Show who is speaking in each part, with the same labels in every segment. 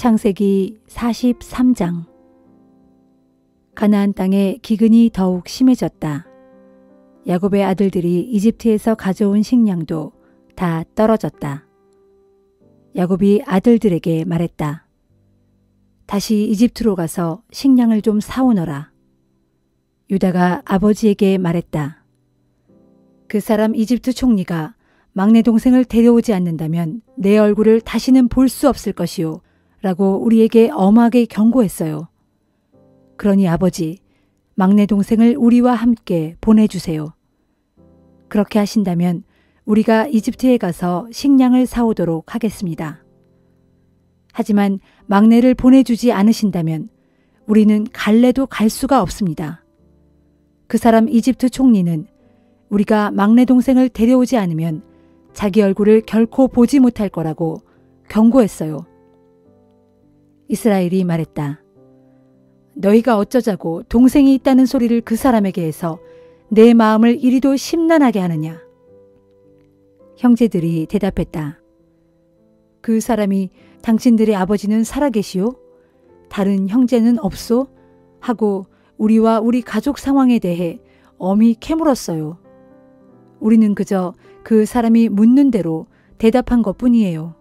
Speaker 1: 창세기 43장 가나안 땅에 기근이 더욱 심해졌다. 야곱의 아들들이 이집트에서 가져온 식량도 다 떨어졌다. 야곱이 아들들에게 말했다. 다시 이집트로 가서 식량을 좀 사오너라. 유다가 아버지에게 말했다. 그 사람 이집트 총리가 막내 동생을 데려오지 않는다면 내 얼굴을 다시는 볼 수 없을 것이요. 라고 우리에게 엄하게 경고했어요. 그러니 아버지, 막내 동생을 우리와 함께 보내주세요. 그렇게 하신다면 우리가 이집트에 가서 식량을 사오도록 하겠습니다. 하지만 막내를 보내주지 않으신다면 우리는 갈래도 갈 수가 없습니다. 그 사람 이집트 총리는 우리가 막내 동생을 데려오지 않으면 자기 얼굴을 결코 보지 못할 거라고 경고했어요. 이스라엘이 말했다. 너희가 어쩌자고 동생이 있다는 소리를 그 사람에게 해서 내 마음을 이리도 심란하게 하느냐. 형제들이 대답했다. 그 사람이 당신들의 아버지는 살아계시오? 다른 형제는 없소? 하고 우리와 우리 가족 상황에 대해 엄히 캐물었어요. 우리는 그저 그 사람이 묻는 대로 대답한 것 뿐이에요.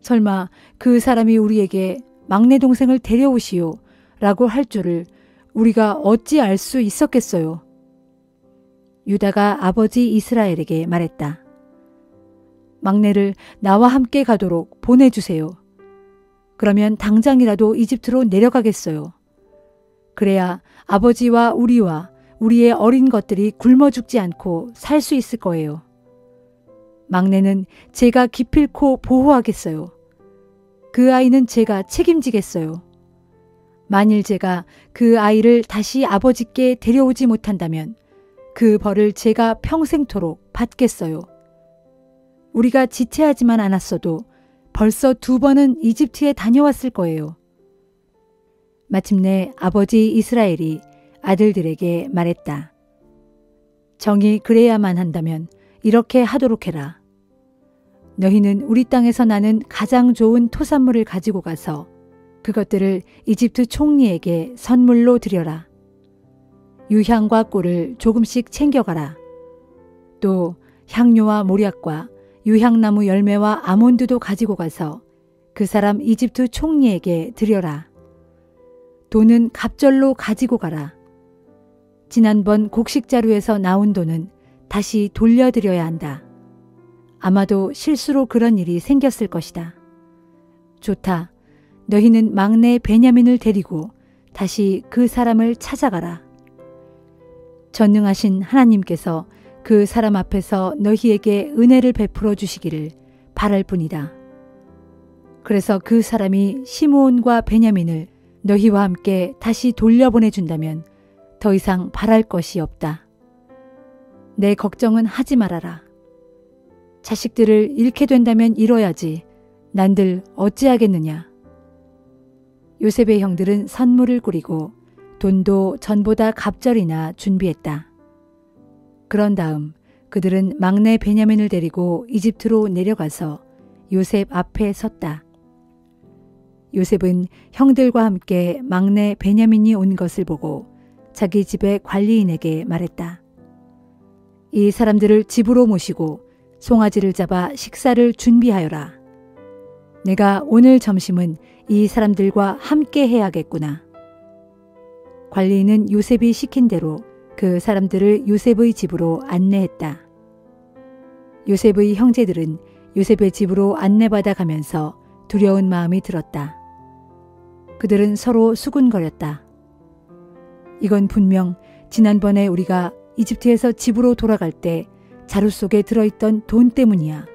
Speaker 1: 설마 그 사람이 우리에게 막내 동생을 데려오시오 라고 할 줄을 우리가 어찌 알 수 있었겠어요. 유다가 아버지 이스라엘에게 말했다. 막내를 나와 함께 가도록 보내주세요. 그러면 당장이라도 이집트로 내려가겠어요. 그래야 아버지와 우리와 우리의 어린 것들이 굶어 죽지 않고 살 수 있을 거예요. 막내는 제가 기필코 보호하겠어요. 그 아이는 제가 책임지겠어요. 만일 제가 그 아이를 다시 아버지께 데려오지 못한다면 그 벌을 제가 평생토록 받겠어요. 우리가 지체하지만 않았어도 벌써 두 번은 이집트에 다녀왔을 거예요. 마침내 아버지 이스라엘이 아들들에게 말했다. 정이 그래야만 한다면 이렇게 하도록 해라. 너희는 우리 땅에서 나는 가장 좋은 토산물을 가지고 가서 그것들을 이집트 총리에게 선물로 드려라. 유향과 꿀을 조금씩 챙겨가라. 또 향료와 모략과 유향나무 열매와 아몬드도 가지고 가서 그 사람 이집트 총리에게 드려라. 돈은 갑절로 가지고 가라. 지난번 곡식자루에서 나온 돈은 다시 돌려드려야 한다. 아마도 실수로 그런 일이 생겼을 것이다. 좋다. 너희는 막내 베냐민을 데리고 다시 그 사람을 찾아가라. 전능하신 하나님께서 그 사람 앞에서 너희에게 은혜를 베풀어 주시기를 바랄 뿐이다. 그래서 그 사람이 시므온과 베냐민을 너희와 함께 다시 돌려보내 준다면 더 이상 바랄 것이 없다. 내 걱정은 하지 말아라. 자식들을 잃게 된다면 잃어야지. 난들 어찌하겠느냐. 요셉의 형들은 선물을 꾸리고 돈도 전보다 갑절이나 준비했다. 그런 다음 그들은 막내 베냐민을 데리고 이집트로 내려가서 요셉 앞에 섰다. 요셉은 형들과 함께 막내 베냐민이 온 것을 보고 자기 집의 관리인에게 말했다. 이 사람들을 집으로 모시고 송아지를 잡아 식사를 준비하여라. 내가 오늘 점심은 이 사람들과 함께 해야겠구나. 관리인은 요셉이 시킨 대로 그 사람들을 요셉의 집으로 안내했다. 요셉의 형제들은 요셉의 집으로 안내받아 가면서 두려운 마음이 들었다. 그들은 서로 수군거렸다. 이건 분명 지난번에 우리가 이집트에서 집으로 돌아갈 때 자루 속에 들어있던 돈 때문이야.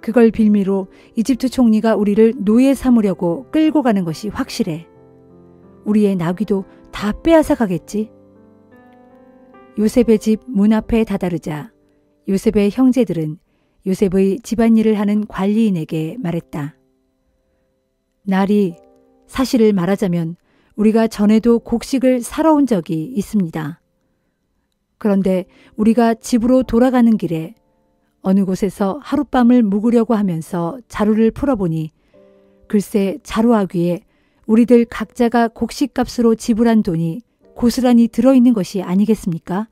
Speaker 1: 그걸 빌미로 이집트 총리가 우리를 노예 삼으려고 끌고 가는 것이 확실해. 우리의 나귀도 다 빼앗아 가겠지. 요셉의 집 문 앞에 다다르자 요셉의 형제들은 요셉의 집안일을 하는 관리인에게 말했다. 날이 사실을 말하자면 우리가 전에도 곡식을 사러 온 적이 있습니다. 그런데 우리가 집으로 돌아가는 길에 어느 곳에서 하룻밤을 묵으려고 하면서 자루를 풀어보니 글쎄 자루하기에 우리들 각자가 곡식값으로 지불한 돈이 고스란히 들어있는 것이 아니겠습니까?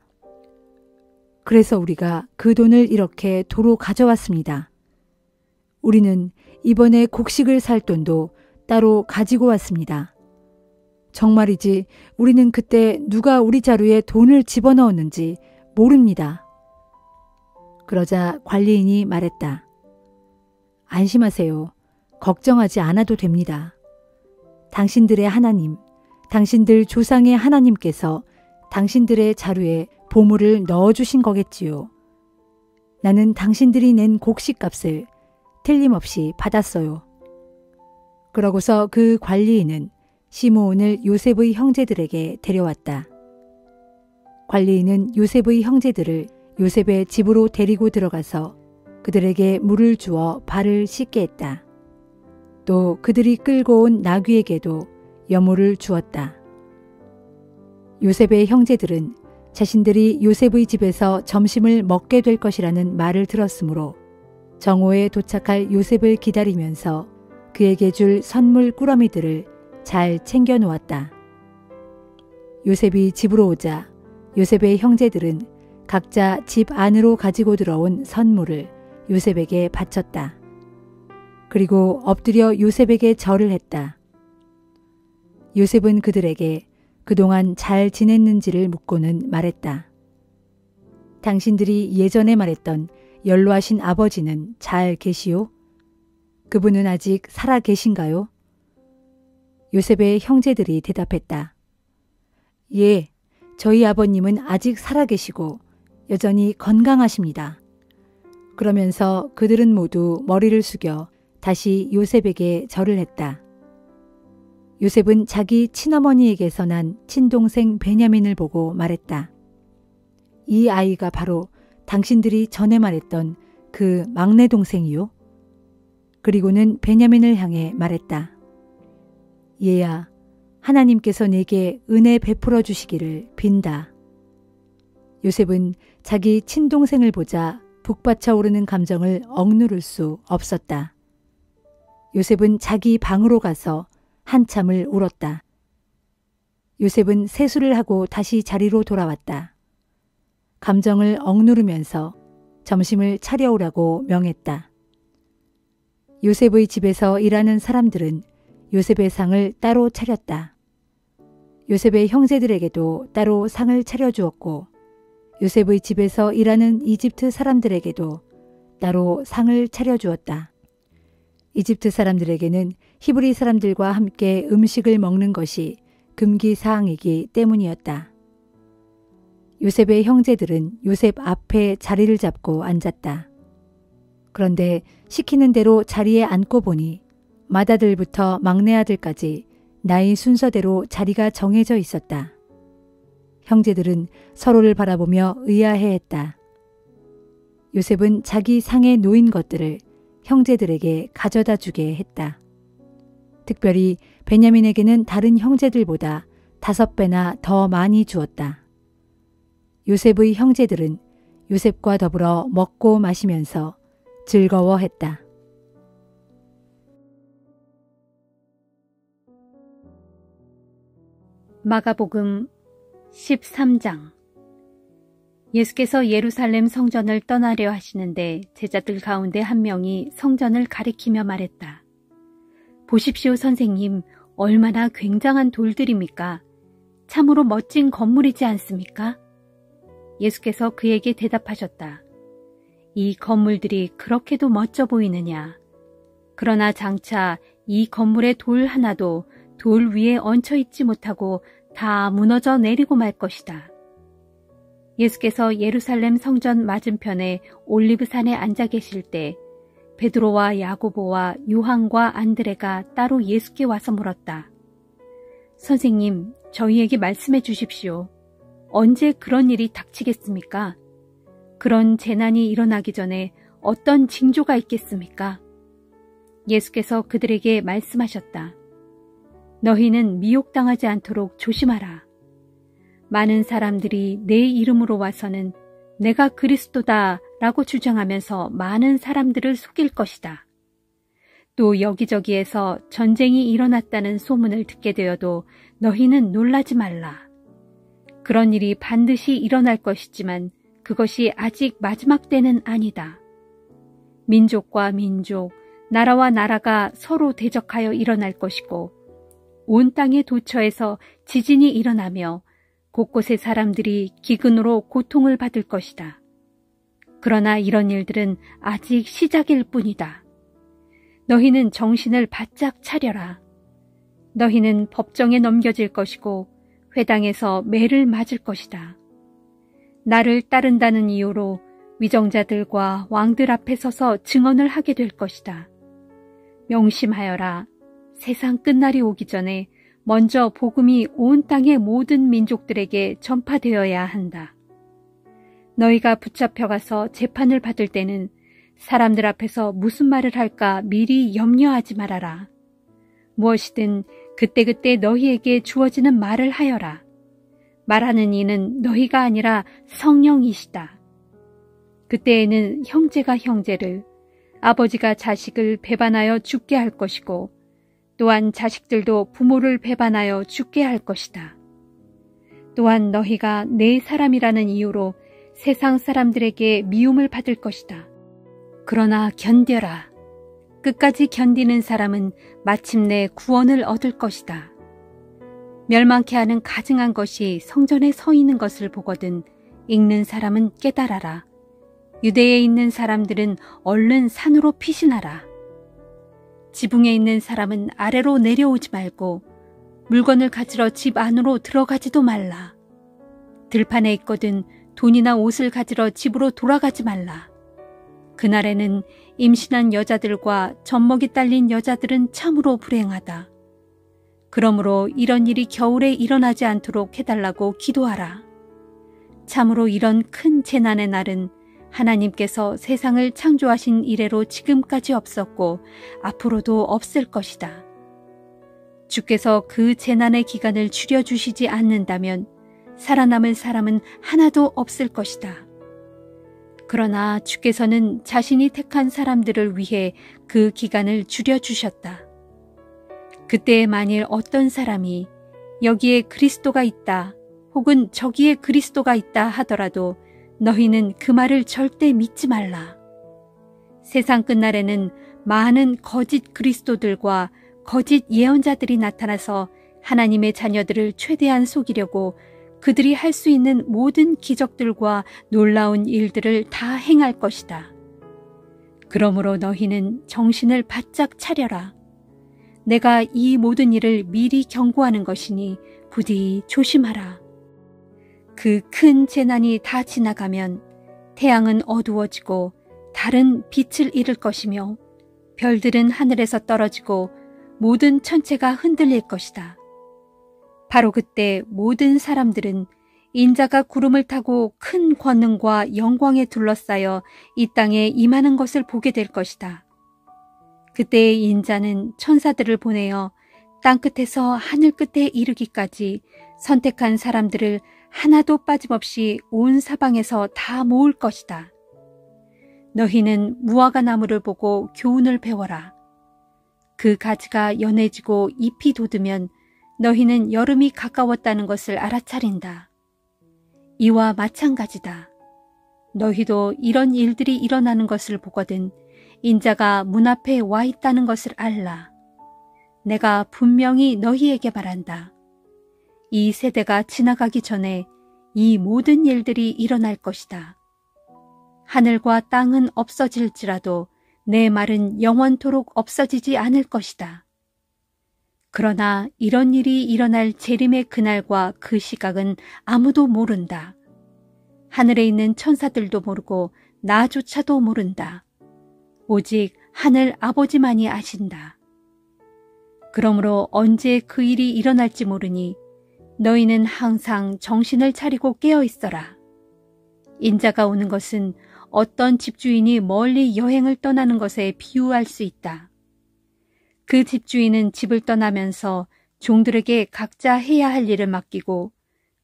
Speaker 1: 그래서 우리가 그 돈을 이렇게 도로 가져왔습니다. 우리는 이번에 곡식을 살 돈도 따로 가지고 왔습니다. 정말이지 우리는 그때 누가 우리 자루에 돈을 집어넣었는지 모릅니다. 그러자 관리인이 말했다. 안심하세요. 걱정하지 않아도 됩니다. 당신들의 하나님, 당신들 조상의 하나님께서 당신들의 자루에 보물을 넣어주신 거겠지요. 나는 당신들이 낸 곡식값을 틀림없이 받았어요. 그러고서 그 관리인은 시므온을 요셉의 형제들에게 데려왔다. 관리인은 요셉의 형제들을 요셉의 집으로 데리고 들어가서 그들에게 물을 주어 발을 씻게 했다. 또 그들이 끌고 온 나귀에게도 여물을 주었다. 요셉의 형제들은 자신들이 요셉의 집에서 점심을 먹게 될 것이라는 말을 들었으므로 정오에 도착할 요셉을 기다리면서 그에게 줄 선물 꾸러미들을 잘 챙겨 놓았다. 요셉이 집으로 오자 요셉의 형제들은 각자 집 안으로 가지고 들어온 선물을 요셉에게 바쳤다. 그리고 엎드려 요셉에게 절을 했다. 요셉은 그들에게 그동안 잘 지냈는지를 묻고는 말했다. 당신들이 예전에 말했던 연로하신 아버지는 잘 계시오? 그분은 아직 살아 계신가요? 요셉의 형제들이 대답했다. 예, 저희 아버님은 아직 살아 계시고 여전히 건강하십니다. 그러면서 그들은 모두 머리를 숙여 다시 요셉에게 절을 했다. 요셉은 자기 친어머니에게서 난 친동생 베냐민을 보고 말했다. 이 아이가 바로 당신들이 전에 말했던 그 막내 동생이요? 그리고는 베냐민을 향해 말했다. 얘야, 하나님께서 내게 은혜 베풀어 주시기를 빈다. 요셉은 자기 친동생을 보자 북받쳐 오르는 감정을 억누를 수 없었다. 요셉은 자기 방으로 가서 한참을 울었다. 요셉은 세수를 하고 다시 자리로 돌아왔다. 감정을 억누르면서 점심을 차려오라고 명했다. 요셉의 집에서 일하는 사람들은 요셉의 상을 따로 차렸다. 요셉의 형제들에게도 따로 상을 차려주었고 요셉의 집에서 일하는 이집트 사람들에게도 따로 상을 차려주었다. 이집트 사람들에게는 히브리 사람들과 함께 음식을 먹는 것이 금기 사항이기 때문이었다. 요셉의 형제들은 요셉 앞에 자리를 잡고 앉았다. 그런데 시키는 대로 자리에 앉고 보니 맏아들부터 막내 아들까지 나이 순서대로 자리가 정해져 있었다. 형제들은 서로를 바라보며 의아해했다. 요셉은 자기 상에 놓인 것들을 형제들에게 가져다 주게 했다. 특별히 베냐민에게는 다른 형제들보다 다섯 배나 더 많이 주었다. 요셉의 형제들은 요셉과 더불어 먹고 마시면서 즐거워했다.
Speaker 2: 마가복음 13장 예수께서 예루살렘 성전을 떠나려 하시는데 제자들 가운데 한 명이 성전을 가리키며 말했다. 보십시오, 선생님. 얼마나 굉장한 돌들입니까? 참으로 멋진 건물이지 않습니까? 예수께서 그에게 대답하셨다. 이 건물들이 그렇게도 멋져 보이느냐? 그러나 장차 이 건물의 돌 하나도 돌 위에 얹혀 있지 못하고 다 무너져 내리고 말 것이다. 예수께서 예루살렘 성전 맞은편에 올리브산에 앉아 계실 때 베드로와 야고보와 요한과 안드레가 따로 예수께 와서 물었다. 선생님, 저희에게 말씀해 주십시오. 언제 그런 일이 닥치겠습니까? 그런 재난이 일어나기 전에 어떤 징조가 있겠습니까? 예수께서 그들에게 말씀하셨다. 너희는 미혹당하지 않도록 조심하라. 많은 사람들이 내 이름으로 와서는 내가 그리스도다 라고 주장하면서 많은 사람들을 속일 것이다. 또 여기저기에서 전쟁이 일어났다는 소문을 듣게 되어도 너희는 놀라지 말라. 그런 일이 반드시 일어날 것이지만 그것이 아직 마지막 때는 아니다. 민족과 민족, 나라와 나라가 서로 대적하여 일어날 것이고 온 땅의 도처에서 지진이 일어나며 곳곳의 사람들이 기근으로 고통을 받을 것이다. 그러나 이런 일들은 아직 시작일 뿐이다. 너희는 정신을 바짝 차려라. 너희는 법정에 넘겨질 것이고 회당에서 매를 맞을 것이다. 나를 따른다는 이유로 위정자들과 왕들 앞에 서서 증언을 하게 될 것이다. 명심하여라. 세상 끝날이 오기 전에 먼저 복음이 온 땅의 모든 민족들에게 전파되어야 한다. 너희가 붙잡혀가서 재판을 받을 때는 사람들 앞에서 무슨 말을 할까 미리 염려하지 말아라. 무엇이든 그때그때 너희에게 주어지는 말을 하여라. 말하는 이는 너희가 아니라 성령이시다. 그때에는 형제가 형제를, 아버지가 자식을 배반하여 죽게 할 것이고 또한 자식들도 부모를 배반하여 죽게 할 것이다. 또한 너희가 내 사람이라는 이유로 세상 사람들에게 미움을 받을 것이다. 그러나 견뎌라. 끝까지 견디는 사람은 마침내 구원을 얻을 것이다. 멸망케 하는 가증한 것이 성전에 서 있는 것을 보거든 읽는 사람은 깨달아라. 유대에 있는 사람들은 얼른 산으로 피신하라. 지붕에 있는 사람은 아래로 내려오지 말고 물건을 가지러 집 안으로 들어가지도 말라. 들판에 있거든 돈이나 옷을 가지러 집으로 돌아가지 말라. 그날에는 임신한 여자들과 젖먹이 딸린 여자들은 참으로 불행하다. 그러므로 이런 일이 겨울에 일어나지 않도록 해달라고 기도하라. 참으로 이런 큰 재난의 날은 하나님께서 세상을 창조하신 이래로 지금까지 없었고 앞으로도 없을 것이다. 주께서 그 재난의 기간을 줄여주시지 않는다면 살아남을 사람은 하나도 없을 것이다. 그러나 주께서는 자신이 택한 사람들을 위해 그 기간을 줄여주셨다. 그때 만일 어떤 사람이 여기에 그리스도가 있다 혹은 저기에 그리스도가 있다 하더라도 너희는 그 말을 절대 믿지 말라. 세상 끝날에는 많은 거짓 그리스도들과 거짓 예언자들이 나타나서 하나님의 자녀들을 최대한 속이려고 그들이 할 수 있는 모든 기적들과 놀라운 일들을 다 행할 것이다. 그러므로 너희는 정신을 바짝 차려라. 내가 이 모든 일을 미리 경고하는 것이니 부디 조심하라. 그 큰 재난이 다 지나가면 태양은 어두워지고 달은 빛을 잃을 것이며 별들은 하늘에서 떨어지고 모든 천체가 흔들릴 것이다. 바로 그때 모든 사람들은 인자가 구름을 타고 큰 권능과 영광에 둘러싸여 이 땅에 임하는 것을 보게 될 것이다. 그때의 인자는 천사들을 보내어 땅끝에서 하늘 끝에 이르기까지 선택한 사람들을 하나도 빠짐없이 온 사방에서 다 모을 것이다. 너희는 무화과 나무를 보고 교훈을 배워라. 그 가지가 연해지고 잎이 돋으면 너희는 여름이 가까웠다는 것을 알아차린다. 이와 마찬가지다. 너희도 이런 일들이 일어나는 것을 보거든 인자가 문 앞에 와 있다는 것을 알라. 내가 분명히 너희에게 말한다. 이 세대가 지나가기 전에 이 모든 일들이 일어날 것이다. 하늘과 땅은 없어질지라도 내 말은 영원토록 없어지지 않을 것이다. 그러나 이런 일이 일어날 재림의 그날과 그 시각은 아무도 모른다. 하늘에 있는 천사들도 모르고 나조차도 모른다. 오직 하늘 아버지만이 아신다. 그러므로 언제 그 일이 일어날지 모르니 너희는 항상 정신을 차리고 깨어 있어라. 인자가 오는 것은 어떤 집주인이 멀리 여행을 떠나는 것에 비유할 수 있다. 그 집주인은 집을 떠나면서 종들에게 각자 해야 할 일을 맡기고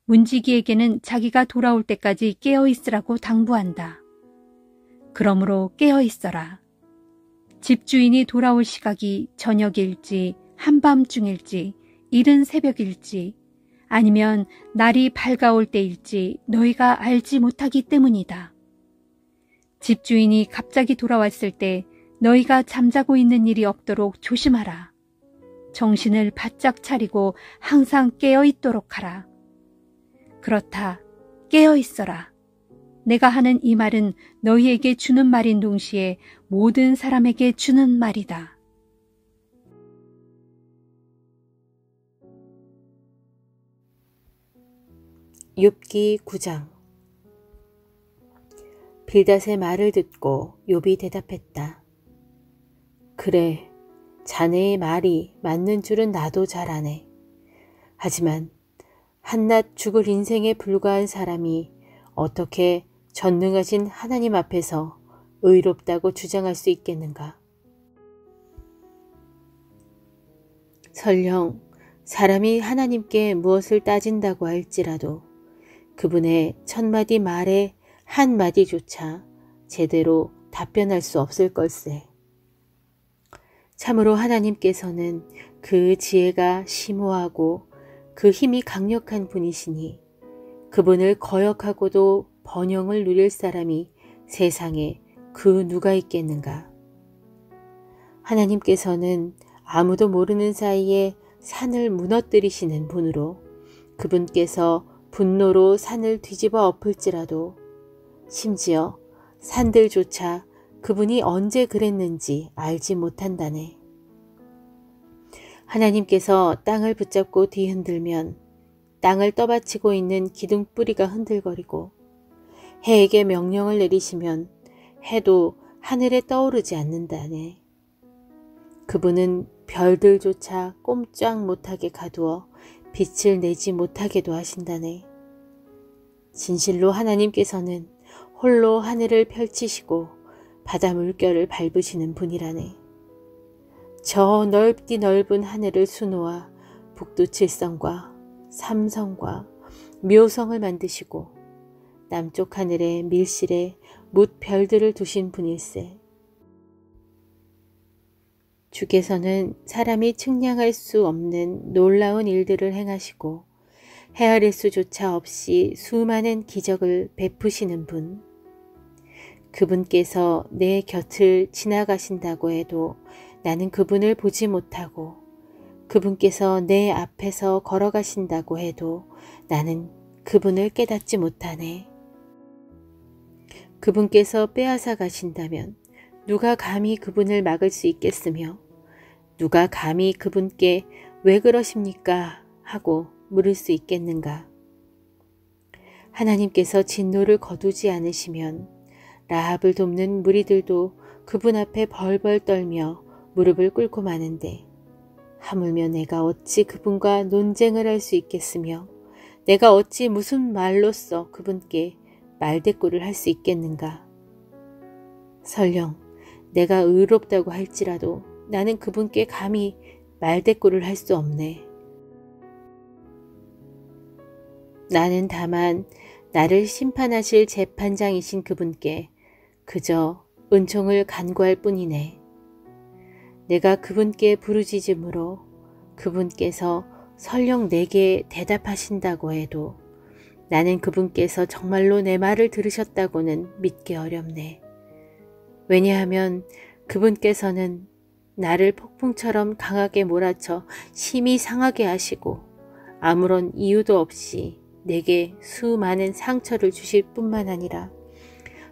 Speaker 2: 문지기에게는 자기가 돌아올 때까지 깨어 있으라고 당부한다. 그러므로 깨어 있어라. 집주인이 돌아올 시각이 저녁일지 한밤중일지 이른 새벽일지 아니면 날이 밝아올 때일지 너희가 알지 못하기 때문이다. 집주인이 갑자기 돌아왔을 때 너희가 잠자고 있는 일이 없도록 조심하라. 정신을 바짝 차리고 항상 깨어 있도록 하라. 그렇다. 깨어 있어라. 내가 하는 이 말은 너희에게 주는 말인 동시에 모든 사람에게 주는 말이다.
Speaker 3: 욥기 9장 빌닷의 말을 듣고 욥이 대답했다. 그래, 자네의 말이 맞는 줄은 나도 잘 아네. 하지만 한낱 죽을 인생에 불과한 사람이 어떻게 전능하신 하나님 앞에서 의롭다고 주장할 수 있겠는가? 설령 사람이 하나님께 무엇을 따진다고 할지라도 그분의 첫마디 말에 한마디조차 제대로 답변할 수 없을 걸세. 참으로 하나님께서는 그 지혜가 심오하고 그 힘이 강력한 분이시니 그분을 거역하고도 번영을 누릴 사람이 세상에 그 누가 있겠는가. 하나님께서는 아무도 모르는 사이에 산을 무너뜨리시는 분으로 그분께서 분노로 산을 뒤집어 엎을지라도 심지어 산들조차 그분이 언제 그랬는지 알지 못한다네. 하나님께서 땅을 붙잡고 뒤흔들면 땅을 떠받치고 있는 기둥 뿌리가 흔들거리고 해에게 명령을 내리시면 해도 하늘에 떠오르지 않는다네. 그분은 별들조차 꼼짝 못하게 가두어 빛을 내지 못하게도 하신다네. 진실로 하나님께서는 홀로 하늘을 펼치시고 바다 물결을 밟으시는 분이라네. 저 넓디 넓은 하늘을 수놓아 북두 칠성과 삼성과 묘성을 만드시고 남쪽 하늘에 밀실에 묻 별들을 두신 분일세. 주께서는 사람이 측량할 수 없는 놀라운 일들을 행하시고 헤아릴 수조차 없이 수많은 기적을 베푸시는 분. 그분께서 내 곁을 지나가신다고 해도 나는 그분을 보지 못하고 그분께서 내 앞에서 걸어가신다고 해도 나는 그분을 깨닫지 못하네. 그분께서 빼앗아 가신다면 누가 감히 그분을 막을 수 있겠으며 누가 감히 그분께 왜 그러십니까? 하고 물을 수 있겠는가? 하나님께서 진노를 거두지 않으시면 라합을 돕는 무리들도 그분 앞에 벌벌 떨며 무릎을 꿇고 마는데 하물며 내가 어찌 그분과 논쟁을 할 수 있겠으며 내가 어찌 무슨 말로써 그분께 말대꾸를 할 수 있겠는가? 설령 내가 의롭다고 할지라도 나는 그분께 감히 말대꾸를 할 수 없네. 나는 다만 나를 심판하실 재판장이신 그분께 그저 은총을 간구할 뿐이네. 내가 그분께 부르짖음으로 그분께서 설령 내게 대답하신다고 해도 나는 그분께서 정말로 내 말을 들으셨다고는 믿기 어렵네. 왜냐하면 그분께서는 나를 폭풍처럼 강하게 몰아쳐 심히 상하게 하시고 아무런 이유도 없이 내게 수많은 상처를 주실 뿐만 아니라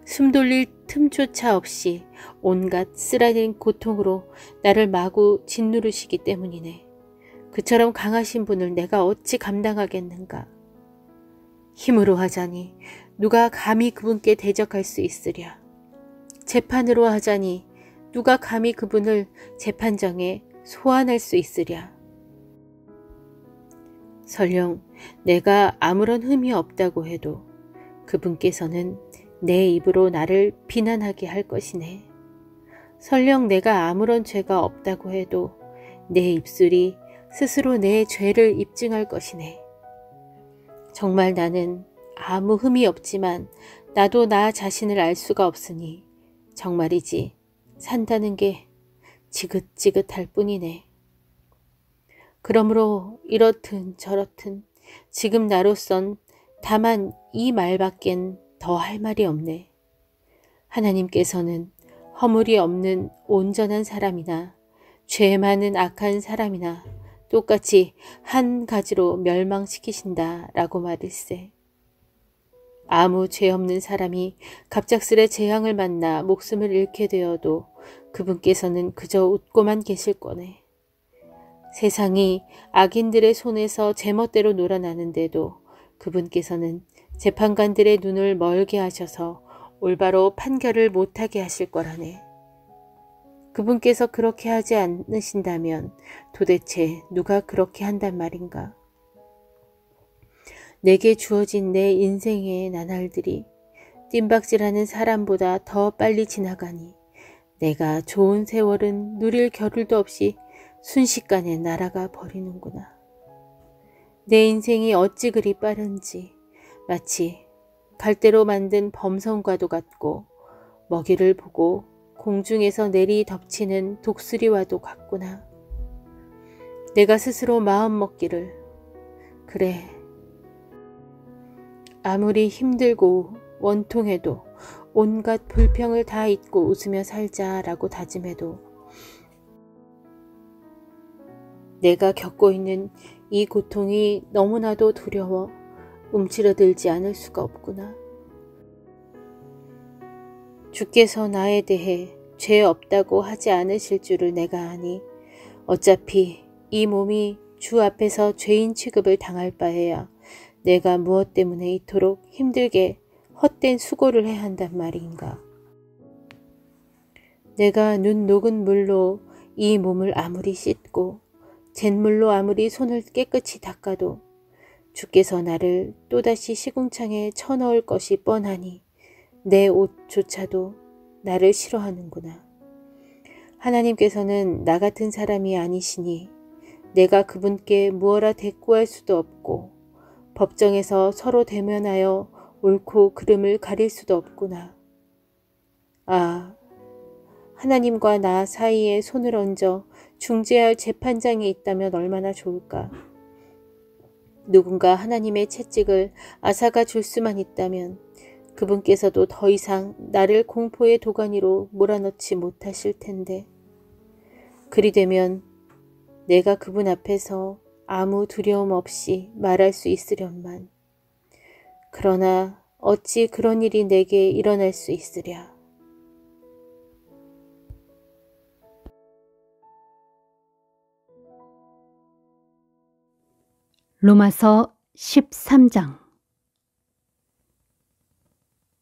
Speaker 3: 숨 돌릴 틈조차 없이 온갖 쓰라린 고통으로 나를 마구 짓누르시기 때문이네. 그처럼 강하신 분을 내가 어찌 감당하겠는가. 힘으로 하자니 누가 감히 그분께 대적할 수 있으랴. 재판으로 하자니 누가 감히 그분을 재판장에 소환할 수 있으랴. 설령 내가 아무런 흠이 없다고 해도 그분께서는 내 입으로 나를 비난하게 할 것이네. 설령 내가 아무런 죄가 없다고 해도 내 입술이 스스로 내 죄를 입증할 것이네. 정말 나는 아무 흠이 없지만 나도 나 자신을 알 수가 없으니 정말이지 산다는 게 지긋지긋할 뿐이네. 그러므로 이렇든 저렇든 지금 나로선 다만 이 말밖엔 더 할 말이 없네. 하나님께서는 허물이 없는 온전한 사람이나 죄 많은 악한 사람이나 똑같이 한 가지로 멸망시키신다 라고 말일세. 아무 죄 없는 사람이 갑작스레 재앙을 만나 목숨을 잃게 되어도 그분께서는 그저 웃고만 계실 거네. 세상이 악인들의 손에서 제멋대로 놀아나는데도 그분께서는 재판관들의 눈을 멀게 하셔서 올바로 판결을 못하게 하실 거라네. 그분께서 그렇게 하지 않으신다면 도대체 누가 그렇게 한단 말인가? 내게 주어진 내 인생의 나날들이 뜀박질하는 사람보다 더 빨리 지나가니 내가 좋은 세월은 누릴 겨를도 없이 순식간에 날아가 버리는구나. 내 인생이 어찌 그리 빠른지 마치 갈대로 만든 범성과도 같고 먹이를 보고 공중에서 내리 덮치는 독수리와도 같구나. 내가 스스로 마음 먹기를 그래 아무리 힘들고 원통해도 온갖 불평을 다 잊고 웃으며 살자라고 다짐해도 내가 겪고 있는 이 고통이 너무나도 두려워 움츠러들지 않을 수가 없구나. 주께서 나에 대해 죄 없다고 하지 않으실 줄을 내가 아니 어차피 이 몸이 주 앞에서 죄인 취급을 당할 바에야 내가 무엇 때문에 이토록 힘들게 헛된 수고를 해야 한단 말인가. 내가 눈 녹은 물로 이 몸을 아무리 씻고 잿물로 아무리 손을 깨끗이 닦아도 주께서 나를 또다시 시궁창에 쳐넣을 것이 뻔하니 내 옷조차도 나를 싫어하는구나. 하나님께서는 나 같은 사람이 아니시니 내가 그분께 무어라 대꾸할 수도 없고 법정에서 서로 대면하여 옳고 그름을 가릴 수도 없구나. 아, 하나님과 나 사이에 손을 얹어 중재할 재판장이 있다면 얼마나 좋을까. 누군가 하나님의 채찍을 아사가 줄 수만 있다면 그분께서도 더 이상 나를 공포의 도가니로 몰아넣지 못하실 텐데. 그리 되면 내가 그분 앞에서 아무 두려움 없이 말할 수 있으련만. 그러나 어찌 그런 일이 내게 일어날 수 있으랴.
Speaker 2: 로마서 13장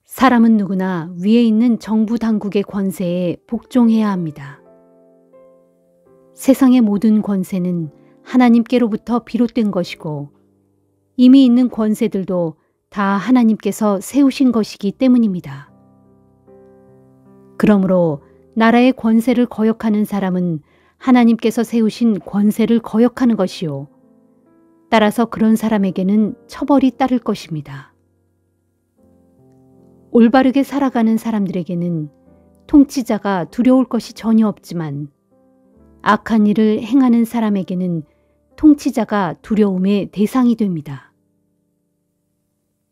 Speaker 2: 사람은 누구나 위에 있는 정부 당국의 권세에 복종해야 합니다. 세상의 모든 권세는 하나님께로부터 비롯된 것이고 이미 있는 권세들도 다 하나님께서 세우신 것이기 때문입니다. 그러므로 나라의 권세를 거역하는 사람은 하나님께서 세우신 권세를 거역하는 것이요. 따라서 그런 사람에게는 처벌이 따를 것입니다. 올바르게 살아가는 사람들에게는 통치자가 두려울 것이 전혀 없지만 악한 일을 행하는 사람에게는 통치자가 두려움의 대상이 됩니다.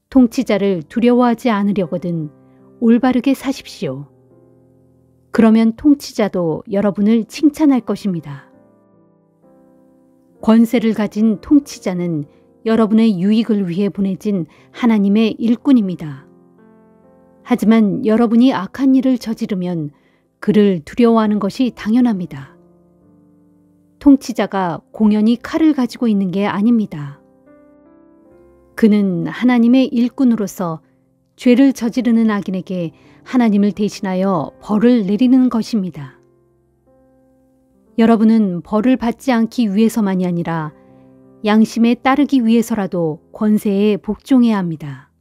Speaker 2: 통치자를 두려워하지 않으려거든 올바르게 사십시오. 그러면 통치자도 여러분을 칭찬할 것입니다. 권세를 가진 통치자는 여러분의 유익을 위해 보내진 하나님의 일꾼입니다. 하지만 여러분이 악한 일을 저지르면 그를 두려워하는 것이 당연합니다. 통치자가 공연히 칼을 가지고 있는 게 아닙니다. 그는 하나님의 일꾼으로서 죄를 저지르는 악인에게 하나님을 대신하여 벌을 내리는 것입니다. 여러분은 벌을 받지 않기 위해서만이 아니라 양심에 따르기 위해서라도 권세에 복종해야 합니다.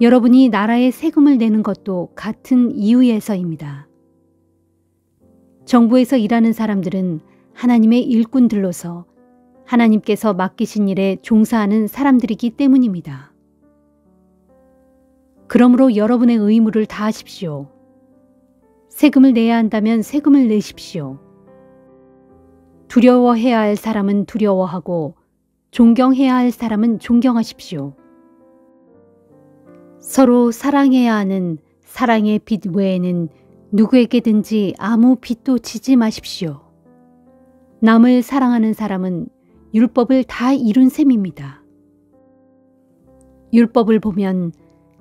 Speaker 2: 여러분이 나라에 세금을 내는 것도 같은 이유에서입니다. 정부에서 일하는 사람들은 하나님의 일꾼들로서 하나님께서 맡기신 일에 종사하는 사람들이기 때문입니다. 그러므로 여러분의 의무를 다하십시오. 세금을 내야 한다면 세금을 내십시오. 두려워해야 할 사람은 두려워하고 존경해야 할 사람은 존경하십시오. 서로 사랑해야 하는 사랑의 빛 외에는 누구에게든지 아무 빛도 지지 마십시오. 남을 사랑하는 사람은 율법을 다 이룬 셈입니다. 율법을 보면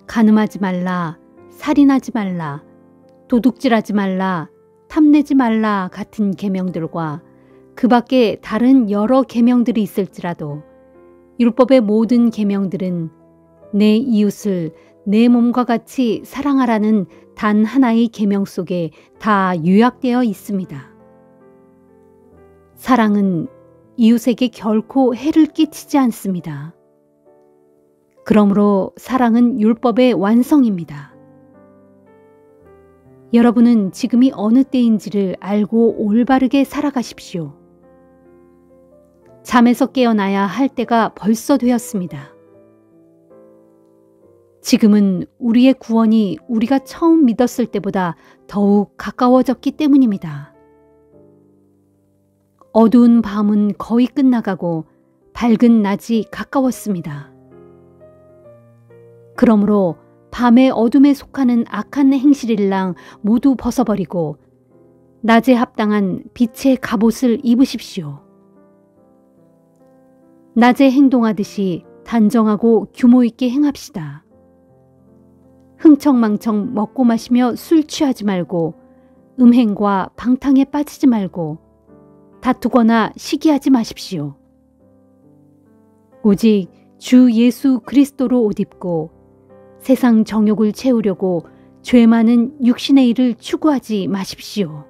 Speaker 2: 가늠하지 말라, 살인하지 말라, 도둑질하지 말라, 탐내지 말라 같은 계명들과 그 밖에 다른 여러 계명들이 있을지라도 율법의 모든 계명들은 내 이웃을 내 몸과 같이 사랑하라는 단 하나의 계명 속에 다 요약되어 있습니다. 사랑은 이웃에게 결코 해를 끼치지 않습니다. 그러므로 사랑은 율법의 완성입니다. 여러분은 지금이 어느 때인지를 알고 올바르게 살아가십시오. 잠에서 깨어나야 할 때가 벌써 되었습니다. 지금은 우리의 구원이 우리가 처음 믿었을 때보다 더욱 가까워졌기 때문입니다. 어두운 밤은 거의 끝나가고 밝은 낮이 가까웠습니다. 그러므로 밤의 어둠에 속하는 악한 행실일랑 모두 벗어버리고 낮에 합당한 빛의 갑옷을 입으십시오. 낮에 행동하듯이 단정하고 규모 있게 행합시다. 흥청망청 먹고 마시며 술 취하지 말고 음행과 방탕에 빠지지 말고 다투거나 시기하지 마십시오. 오직 주 예수 그리스도로 옷 입고 세상 정욕을 채우려고 죄 많은 육신의 일을 추구하지 마십시오.